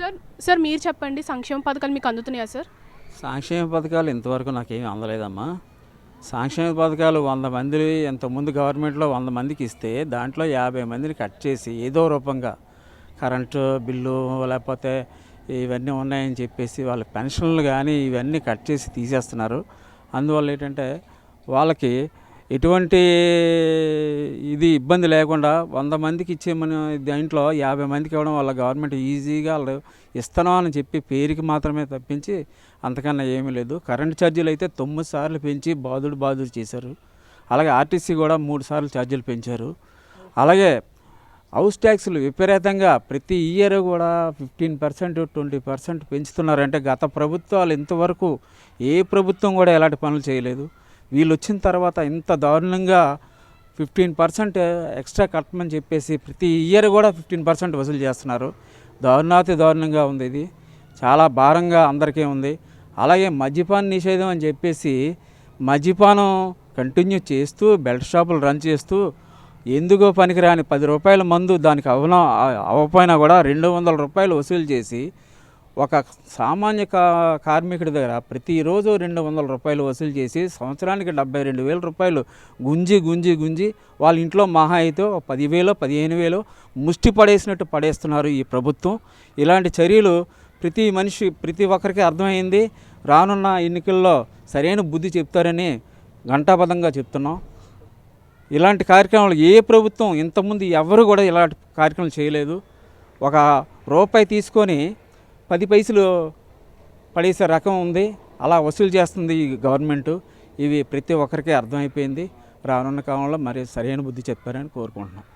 Sir sir మీరు చెప్పండి. సంక్షేమ పథకాలు మీకు అందుతున్నాయా సార్? సంక్షేమ పథకాలు ఇంతవరకు నాకేమీ అందలేదమ్మా. సంక్షేమ పథకాలు వంద మంది ఇంతకుముందు గవర్నమెంట్లో వంద మందికి ఇస్తే దాంట్లో యాభై మందిని కట్ చేసి ఏదో రూపంగా కరెంటు బిల్లు లేకపోతే ఇవన్నీ ఉన్నాయని చెప్పేసి వాళ్ళ పెన్షన్లు కానీ ఇవన్నీ కట్ చేసి తీసేస్తున్నారు. అందువల్ల ఏంటంటే వాళ్ళకి ఎటువంటి ఇది ఇబ్బంది లేకుండా వంద మందికి ఇచ్చే మన దాంట్లో యాభై మందికి ఇవ్వడం వల్ల గవర్నమెంట్ ఈజీగా వాళ్ళు ఇస్తున్నాం అని చెప్పి పేరుకి మాత్రమే తప్పించి అంతకన్నా ఏమీ లేదు. కరెంట్ ఛార్జీలు అయితే తొమ్మిది సార్లు పెంచి బాదుడు బాదుడు చేశారు. అలాగే ఆర్టీసీ కూడా మూడు సార్లు ఛార్జీలు పెంచారు. అలాగే హౌస్ ట్యాక్స్లు విపరీతంగా ప్రతి ఇయర్ కూడా ఫిఫ్టీన్ పర్సెంట్ ట్వంటీ పర్సెంట్ పెంచుతున్నారంటే గత ప్రభుత్వాలు ఇంతవరకు ఏ ప్రభుత్వం కూడా ఎలాంటి పనులు చేయలేదు. వీళ్ళు వచ్చిన తర్వాత ఇంత దారుణంగా ఫిఫ్టీన్ పర్సెంట్ ఎక్స్ట్రా కట్టమని చెప్పేసి ప్రతి ఇయర్ కూడా ఫిఫ్టీన్ పర్సెంట్ వసూలు చేస్తున్నారు. దారుణాతి దారుణంగా ఉంది ఇది. చాలా భారంగా అందరికీ ఉంది. అలాగే మద్యపాన నిషేధం అని చెప్పేసి మద్యపానం కంటిన్యూ చేస్తూ బెల్ట్ షాపులు రన్ చేస్తూ ఎందుకో పనికిరాని పది రూపాయల మందు దానికి అవన అవ్వపోయినా కూడా రెండు వందల రూపాయలు వసూలు చేసి ఒక సామాన్య కా- కార్మికుడి దగ్గర ప్రతిరోజు రెండు వందల రూపాయలు వసూలు చేసి సంవత్సరానికి డెబ్బై రెండు వేల రూపాయలు గుంజి గుంజి గుంజి వాళ్ళ ఇంట్లో మహా అయితే పదివేలు పదిహేను వేలు ముష్టి పడేసినట్టు పడేస్తున్నారు ఈ ప్రభుత్వం. ఇలాంటి చర్యలు ప్రతి మనిషి ప్రతి ఒక్కరికి అర్థమైంది. రానున్న ఎన్నికల్లో సరైన బుద్ధి చెప్తారని ఘంటాబద్ధంగా చెప్తున్నాం. ఇలాంటి కార్యక్రమాలు ఏ ప్రభుత్వం ఇంతకుముందు ఎవరు కూడా ఇలాంటి కార్యక్రమాలు చేయలేదు. ఒక రూపాయి తీసుకొని పది పైసలు పడేసే రకం ఉంది. అలా వసూలు చేస్తుంది ఈ గవర్నమెంట్. ఇవి ప్రతి ఒక్కరికి అర్థమైపోయింది. రానున్న కాలంలో మరి సరైన బుద్ధి చెప్పారని కోరుకుంటున్నాం.